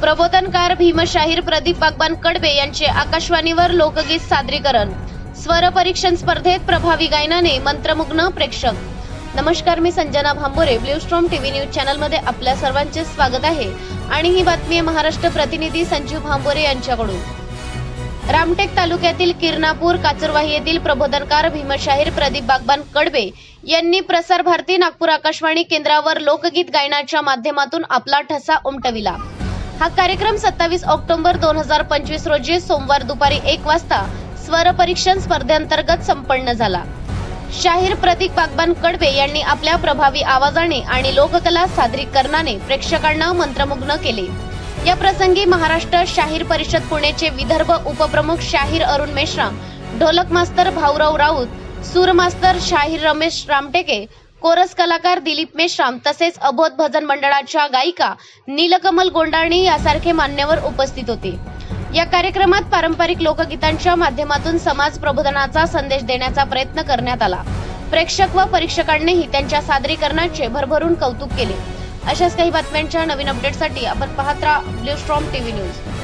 प्रबोधनकार भीमशाहीर प्रदीप बागबान कडबे यांचे आकाशवाणीवर लोकगीत सादरीकरण. स्वर परीक्षण स्पर्धेत प्रभावी गायनाने मंत्रमुग्न प्रेक्षक. नमस्कार मी Sanjana Bhambore. Blue storm TV news चॅनलमध्ये आपल्या सर्वांचे स्वागत आहे. आणि ही बातमी आहे महाराष्ट्र प्रतिनिधी संजीव भांबोरे यांच्याकडून. रामटेक तालुक्यातील किरणापूर काचरवाही येथील प्रबोधनकार भीमशाहीर प्रदीप बागबान कडबे यांनी प्रसार भारती नागपूर आकाशवाणी केंद्रावर लोकगीत गायनाच्या माध्यमातून आपला ठसा उमटविला. हा कार्यक्रम सत्तावीस ऑक्टोबर दोन हजार पंचवीस रोजी सोमवार दुपारी एक वाजता स्वरपरीक्षण स्पर्धेअंतर्गत संपन्न झाला. शाहीर प्रतीक बागबान कडवे यांनी आपल्या प्रभावी आवाजाने आणि लोककला सादरीकरणाने प्रेक्षकांना मंत्रमुग्न केले. या प्रसंगी महाराष्ट्र शाहीर परिषद पुणेचे विदर्भ उपप्रमुख शाहीर अरुण मेश्राम ढोलक मास्तर भाऊराव राऊत सूर मास्तर शाहीर रमेश रामटेके कोरस कलाकार दिलीप मेश्राम तसेच अबोध भजन मंडळाच्या गायिका नीलकमल गोंडाणी यासारखे मान्यवर उपस्थित होते. या कार्यक्रमात पारंपरिक लोकगीतांच्या माध्यमातून समाज प्रबोधनाचा संदेश देण्याचा प्रयत्न करण्यात आला. प्रेक्षक व परीक्षकांनीही त्यांच्या सादरीकरणाचे भरभरून कौतुक केले. अशाच काही बातम्यांच्या नवीन अपडेटसाठी आपण पाहत राहा ब्ल्यू स्ट्रॉम टीव्ही न्यूज